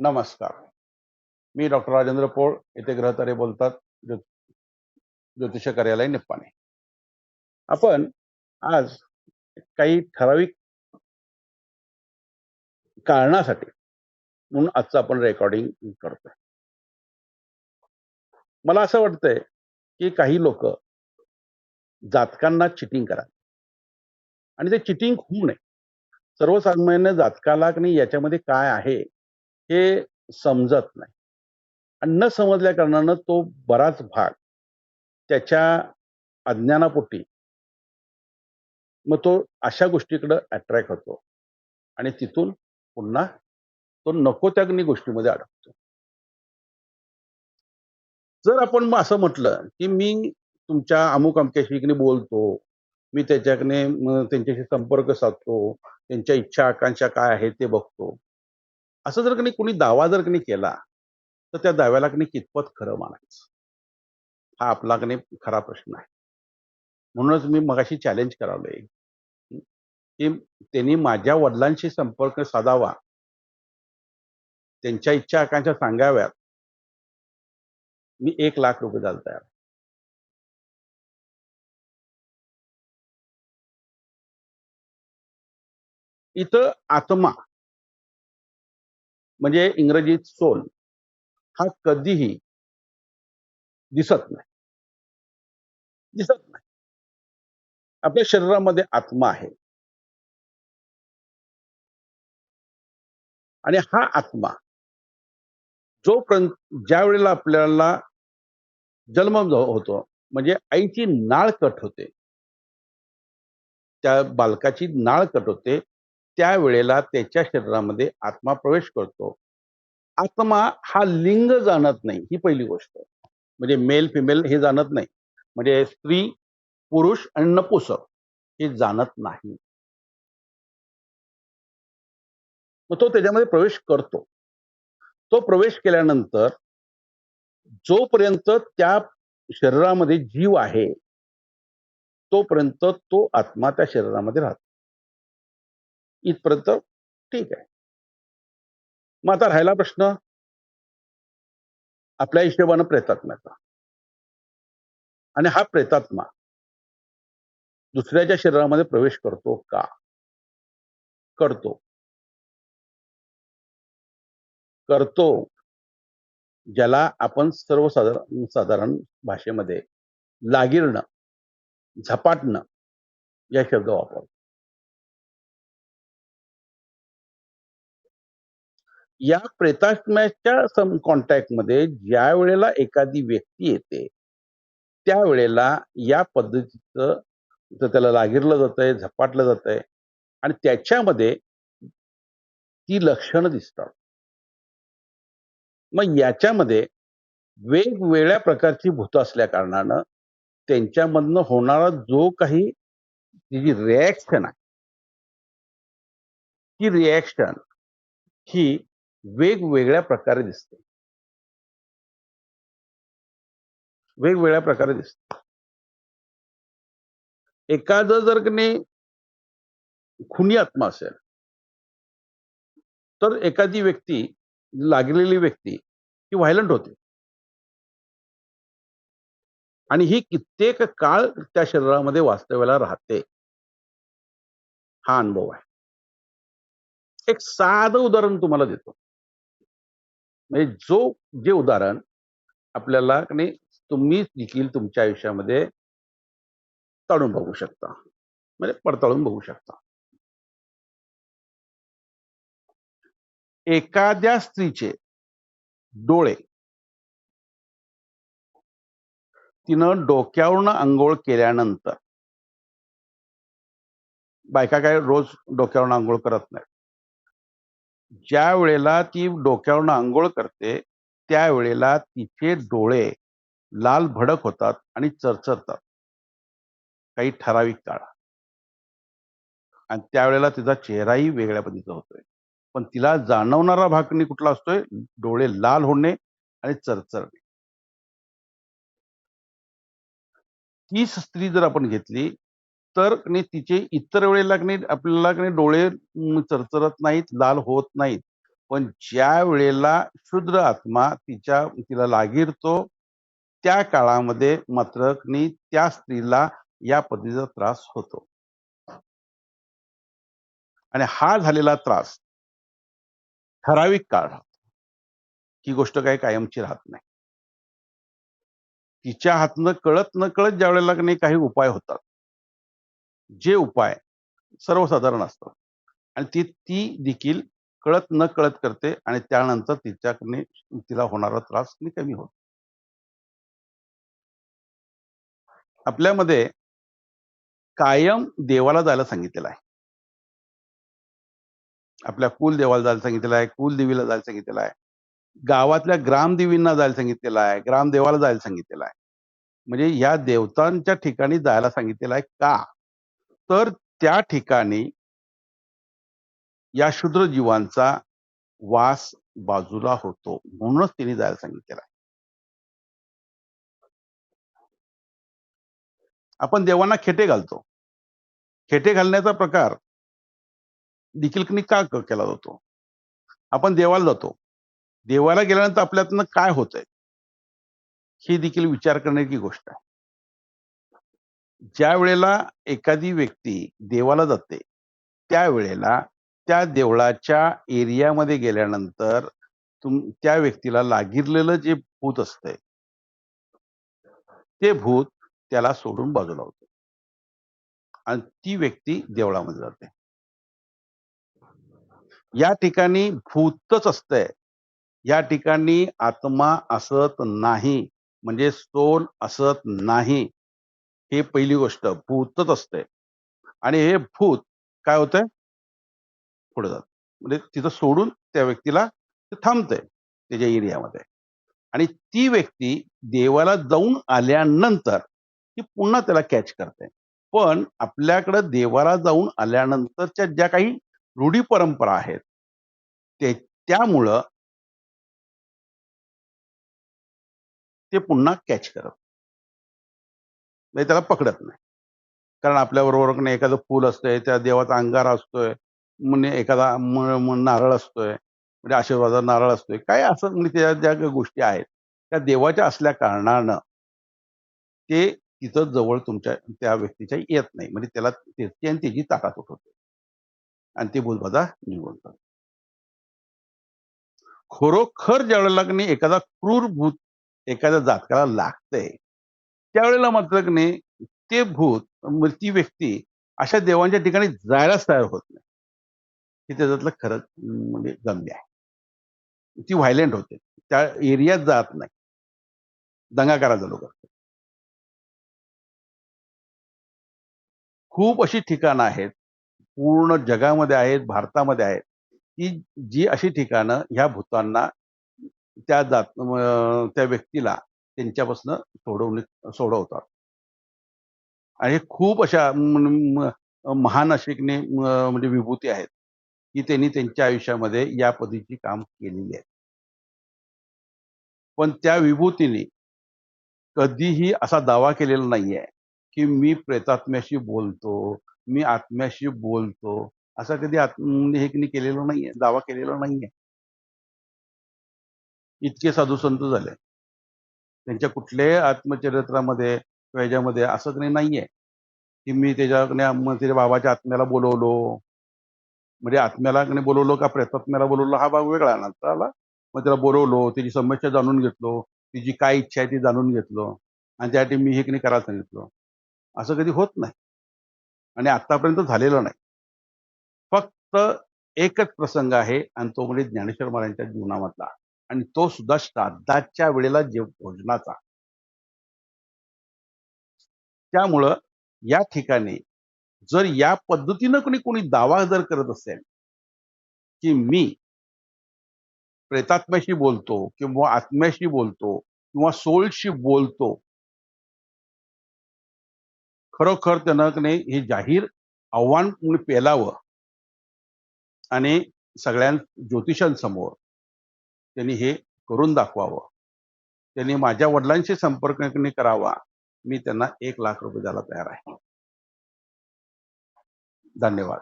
नमस्कार. मी डॉक्टर राजेंद्र पोळ येथे ग्रहतारे बोलतात ज्योतिष कार्यालय निप्पाणे. आपण आज काही ठराविक कारणासाठी म्हणून आजचं आपण रेकॉर्डिंग करतोय. मला असं वाटतंय की काही लोक जातकांना चिटिंग करा आणि ते चिटिंग होऊ नये. सर्वसामान्य जातकाला की नाही याच्यामध्ये काय आहे? हे समजत नाही. आणि न समजल्या कारणानं तो बराच भाग त्याच्या अज्ञानापोटी मग तो अशा गोष्टीकडं अट्रॅक्ट होतो. आणि तिथून पुन्हा तो नको त्या गोष्टीमध्ये अडकतो. जर आपण मग असं म्हटलं की मी तुमच्या अमुक अमक्याशी बोलतो मी त्याच्याकडे त्यांच्याशी संपर्क साधतो त्यांच्या इच्छा आकांक्षा काय आहे ते बघतो असं जर कणी कोणी दावा जर कणी केला तर त्या दाव्याला कणी कितपत खरं मानायचं? हा आपला कणी खरा प्रश्न आहे. म्हणूनच मी मगाशी चॅलेंज करावलंय. की त्यांनी माझ्या वडिलांशी संपर्क साधावा. त्यांच्या इच्छा आकांक्षा सांगाव्यात. मी एक लाख रुपये द्यायला तयार इथं आत्मा म्हणजे इंग्रजीत सोल हा कधीही दिसत नाही. दिसत नाही. आपल्या शरीरामध्ये आत्मा आहे. आणि हा आत्मा जोपर्यंत ज्या वेळेला आपल्याला जन्म हो-, होतो म्हणजे आईची नाळ कट होते. त्या बालकाची नाळ कट होते. त्यावेळेला त्याच्या शरीरामध्ये आत्मा प्रवेश करतो. आत्मा हा लिंग जाणत नाही ही पहिली गोष्ट. म्हणजे मेल फिमेल हे जाणत नाही. म्हणजे स्त्री पुरुष आणि नपुसक हे जाणत नाही. मग तो त्याच्यामध्ये प्रवेश करतो. तो प्रवेश केल्यानंतर जोपर्यंत त्या शरीरामध्ये जीव आहे तोपर्यंत तो आत्मा त्या शरीरामध्ये राहतो. इथपर्यंत ठीक आहे. मग आता राहिला प्रश्न. आपल्या हिशोबानं प्रेतात्म्याचा. आणि हा प्रेतात्मा दुसऱ्याच्या शरीरामध्ये प्रवेश करतो का? करतो. करतो. ज्याला आपण सर्वसाधारण साधारण भाषेमध्ये लागिरणं झपाटणं या शब्द वापरतो. या प्रेतात्म्याच्या कॉन्टॅक्टमध्ये ज्या वेळेला एखादी व्यक्ती येते त्यावेळेला या पद्धतीचं त्याला लागिरलं जातंय झपाटलं जातंय आणि त्याच्यामध्ये ती लक्षणं दिसतात. मग याच्यामध्ये वेगवेगळ्या प्रकारची भूत असल्या कारणानं त्यांच्यामधनं होणारा जो काही जी रिॲक्शन आहे ती रिॲक्शन ही वेगवेगळ्या प्रकारे दिसते. वेगवेगळ्या प्रकारे दिसते. एखादं जर का नाही खुनी आत्मा असेल तर एखादी व्यक्ती लागलेली व्यक्ती ही व्हायलंट होते. आणि ही कित्येक काळ त्या शरीरामध्ये वास्तव्याला राहते. हा अनुभव आहे. एक साधं उदाहरण तुम्हाला देतो. म्हणजे जो जे उदाहरण आपल्याला नाही तुम्ही देखील तुमच्या आयुष्यामध्ये ताळून बघू शकता. म्हणजे पडताळून बघू शकता. एखाद्या स्त्रीचे डोळे तिनं डोक्यावरनं आंघोळ केल्यानंतर बायका काय रोज डोक्यावरनं आंघोळ करत नाही ज्या वेळेला ती डोक्यावरनं आंघोळ करते त्यावेळेला तिचे डोळे लाल भडक होतात आणि चरचरतात. काही ठराविक काळ आणि त्यावेळेला तिचा चेहराही वेगळ्या पद्धतीचा होतोय. पण तिला जाणवणारा भाग नाही कुठला असतोय? डोळे लाल होणे आणि चरचरणे. तीच स्त्री जर आपण घेतली तर तिचे इतर वेळेला आपल्याला डोळे चरचरत नाहीत लाल होत नाहीत. पण ज्या वेळेला शुद्र आत्मा तिच्या तिला लागिरतो त्या काळामध्ये मात्र त्या स्त्रीला या पद्धतीचा त्रास होतो. आणि हा झालेला त्रास ठराविक काळ राहतो. ही गोष्ट काही कायमची राहत नाही. तिच्या हातनं कळत न कळत ज्या वेळेला नाही काही उपाय होतात जे उपाय सर्वसाधारण असतात. आणि ती ती देखील कळत न कळत करते आणि त्यानंतर तिच्याकडे तिला होणारा त्रास कमी होतो. आपल्यामध्ये कायम देवाला जायला सांगितलेलं आहे. आपल्या कुलदेवाला जायला सांगितलेलं आहे कुलदेवीला जायला सांगितलेलं आहे. गावातल्या ग्रामदेवींना जायला सांगितलेलं आहे ग्रामदेवाला जायला सांगितलेलं आहे. म्हणजे या देवतांच्या ठिकाणी जायला सांगितलेलं आहे का? तर त्या ठिकाणी या शूद्र जीवांचा वास बाजूला होतो म्हणूनच तिने जायला सांगितलेला आहे. आपण देवांना खेटे घालतो. खेटे घालण्याचा प्रकार देखील का केला जातो? आपण देवाला जातो. देवाला गेल्यानंतर आपल्यातनं काय होतंय? ही देखील विचार करण्याची गोष्ट आहे. ज्या वेळेला एखादी व्यक्ती देवाला जाते त्यावेळेला त्या देवळाच्या एरियामध्ये गेल्यानंतर तुम त्या व्यक्तीला लागिरलेलं जे भूत असतंय ते भूत त्याला सोडून बाजूला होते. आणि ती व्यक्ती देवळामध्ये जाते. या ठिकाणी भूतच असतंय. या ठिकाणी आत्मा असत नाही म्हणजे सोल असत नाही. हे पहिली गोष्ट भूतच असते आणि हे भूत काय होतंय? पुढे जात. म्हणजे तिथं सोडून त्या व्यक्तीला ते थांबतंय त्याच्या एरियामध्ये. आणि ती व्यक्ती देवाला जाऊन आल्यानंतर ती पुन्हा त्याला कॅच करते. पण आपल्याकडं देवाला जाऊन आल्यानंतरच्या ज्या काही रूढी परंपरा आहेत ते त्यामुळं ते पुन्हा कॅच करत म्हणजे त्याला पकडत नाही. कारण आपल्या बरोबर एखादं फूल असतंय त्या देवाचा अंगार असतोय म्हणजे एखादा म- नारळ असतोय म्हणजे आशीर्वादाचा नारळ असतोय काय असं म्हणजे त्या ज्या गोष्टी आहेत. त्या देवाच्या असल्या कारणानं ते तिथं जवळ तुमच्या त्या व्यक्तीच्या येत नाही. म्हणजे त्याला त्याची आणि त्याची ताकद होते. आणि ते भूतबाधा निघून जाते खरोखर ज्या वेळेला एखादा क्रूर भूत एखाद्या जातकाला लागतंय त्यावेळेला मात्र नाही ते भूत म्हणजे ती व्यक्ती अशा देवांच्या ठिकाणी जायलाच तयार होत नाही. हे त्याच्यातलं खरंच म्हणजे गम्य आहे. ती व्हायलेंट होते. त्या एरियात जात नाही. दंगा करायचा लोक. खूप अशी ठिकाणं आहेत. पूर्ण जगामध्ये आहेत भारतामध्ये आहेत. की जी अशी ठिकाणं ह्या भूतांना त्या जात त्या व्यक्तीला त्यांच्यापासून सोडवणे सोडवतात. आणि हे खूप अशा महान अशिकने म्हणजे विभूती आहेत की त्यांनी त्यांच्या आयुष्यामध्ये या पद्धतीची काम केलेली आहे पण त्या विभूतीने कधीही असा दावा केलेला नाहीये की मी प्रेतात्म्याशी बोलतो मी आत्म्याशी बोलतो असा कधी आत- हे नाही केलेलं नाहीये दावा केलेला नाहीये. इतके साधू संत झाले. त्यांच्या कुठल्याही आत्मचरित्रामध्ये किंवा याच्यामध्ये असं काही नाहीये की मी त्याच्याकडे मग त्याच्या बाबाच्या आत्म्याला बोलवलो. म्हणजे आत्म्याला कडे बोलवलो का प्रेतात्म्याला बोलवलो हा भाग वेगळा ना. त्याला मग त्याला बोलवलो त्याची समस्या जाणून घेतलो तिची काय इच्छा आहे ती जाणून घेतलो आणि त्यासाठी मी हे की करायला सांगितलं. असं कधी होत नाही. आणि आतापर्यंत झालेलं नाही. फक्त एकच प्रसंग आहे आणि तो म्हणजे ज्ञानेश्वर महाराजांच्या जीवनामधला. आणि तो सुद्धा श्राद्धाच्या वेळेला जे भोजनाचा. त्यामुळं या ठिकाणी जर या पद्धतीनं कोणी कोणी दावा जर करत असेल की मी प्रेतात्म्याशी बोलतो किंवा आत्म्याशी बोलतो किंवा सोलशी बोलतो खरोखर त्यानं हे जाहीर आव्हान म्हणून पेलावं आणि सगळ्यां ज्योतिषांसमोर त्यांनी हे करून दाखवावं. त्यांनी माझ्या वडिलांशी संपर्क करावा. मी त्यांना एक लाख रुपये द्यायला तयार आहे. धन्यवाद.